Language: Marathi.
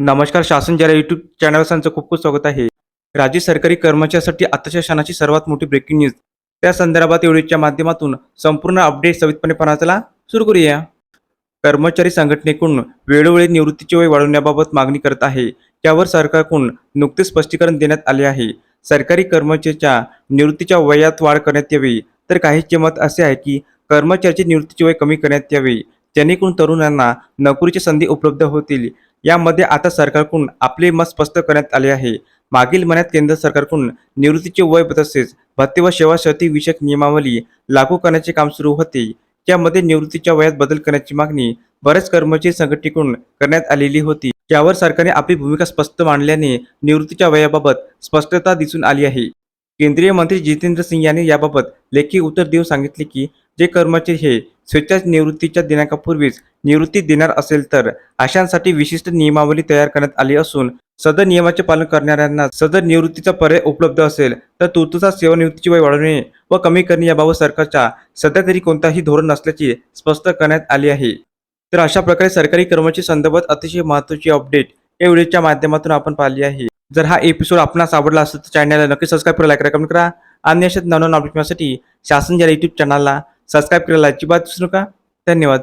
नमस्कार शासन जरा यूट्यूब चॅनल खूप खूप स्वागत आहे. राज्य सरकारी कर्मचाऱ्यांसाठी आताच्या क्षणाची सर्वात मोठी ब्रेकिंग न्यूज त्या संदर्भात एवढीच्या माध्यमातून संपूर्ण अपडेट सवितपणे पाहण्याला सुरू करूया. कर्मचारी संघटनेकडून वेळोवेळी निवृत्तीचे वय वाढवण्याबाबत मागणी करत आहे. त्यावर सरकारकडून नुकतेच स्पष्टीकरण देण्यात आले आहे. सरकारी कर्मचाऱ्याच्या निवृत्तीच्या वयात वाढ करण्यात यावी. तर काहीचे मत असे आहे की कर्मचाऱ्याचे निवृत्तीचे वय कमी करण्यात यावे. जेणेकरून तरुणांना नोकरीची संधी उपलब्ध होतील. यामध्ये आता सरकारकडून आपले मत स्पष्ट करण्यात आले आहे. मागील महिन्यात केंद्र सरकारकडून निवृत्तीचे वय तसेच भत्ते व सेवा शर्ती विषयक नियमावली लागू करण्याचे काम सुरू होते. त्यामध्ये निवृत्तीच्या वयात बदल करण्याची मागणी बरेच कर्मचारी संघटनेकडून करण्यात आलेली होती. यावर सरकारने आपली भूमिका स्पष्ट मांडल्याने निवृत्तीच्या वयाबाबत स्पष्टता दिसून आली आहे. केंद्रीय मंत्री जितेंद्र सिंग यांनी याबाबत लेखी उत्तर देऊन सांगितले की जे कर्मचारी हे स्वेच्छा निवृत्तीच्या दिनांकापूर्वीच निवृत्ती देणार असेल तर अशांसाठी विशिष्ट नियमावली तयार करण्यात आली असून सदर नियमाचे पालन करणाऱ्यांना सदर निवृत्तीचा पर्याय उपलब्ध असेल तर तुर्तुसा सेवानिवृत्तीची वय वाढवणे व कमी करणे याबाबत सरकारच्या सध्या तरी कोणताही धोरण नसल्याचे स्पष्ट करण्यात आले आहे. तर अशा प्रकारे सरकारी कर्मचारी संदर्भात अतिशय महत्त्वाची अपडेट या व्हिडिओच्या माध्यमातून आपण पाहिली आहे. जर हा एपिसोड आपणास आवडला असेल तर चॅनलला नक्की सबस्क्राईब करा लाईक करा कमेंट करा. आणि अशाच नवनवीन अपडेट मिळण्यासाठी शासन या युट्यूब चॅनलला सबस्क्राईब करायला अजिबात विसरू नका. धन्यवाद.